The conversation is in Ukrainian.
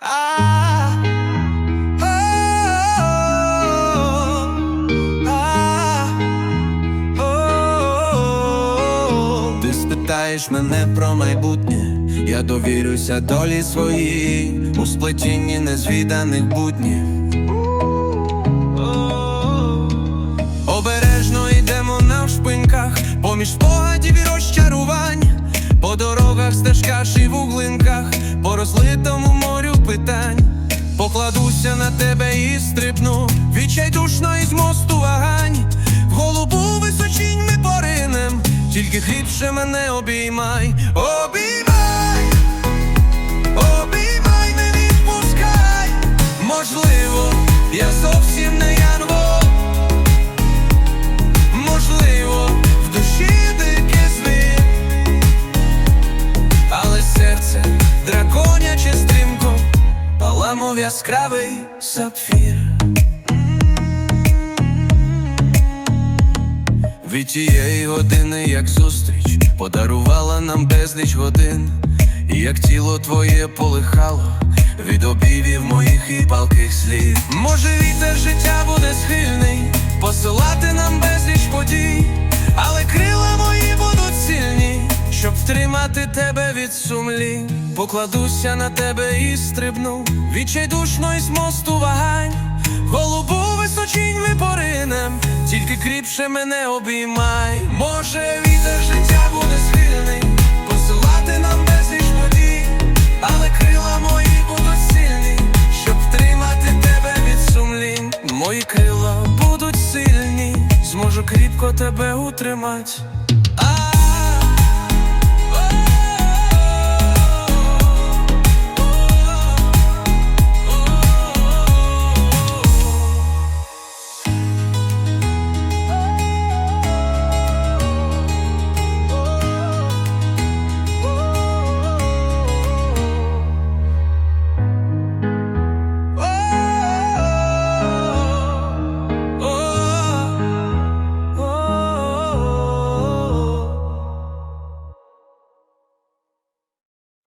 Ти спитаєш мене про майбутнє, я довірюся долі своїй. У сплетінні незвіданих буднів. Обережно йдемо навшпиньках, поміж спогадів і розчарувань, по дорогах, стежках і вуглинках, по розлитому покладуся на тебе і стрибну, відчайдушно із мосту вагань, в голубу височінь ми поринем, тільки хлібше мене обіймай, обіймай, обіймай, не відпускай, можливо, я зовсім паламов яскравий сапфір. Від тієї години, як зустріч, подарувала нам безліч годин, і як тіло твоє полихало від обівів моїх і палких слів. Може, вітер життя щоб втримати тебе від сумлі. Покладуся на тебе і стрибну, відчайдушно із мосту вагань. Голубу височінь ми поринем, тільки кріпше мене обіймай. Може, вітер життя буде схильний, посилати нам безліч подій, але крила мої будуть сильні, щоб втримати тебе від сумлінь. Мої крила будуть сильні, зможу кріпко тебе утримати.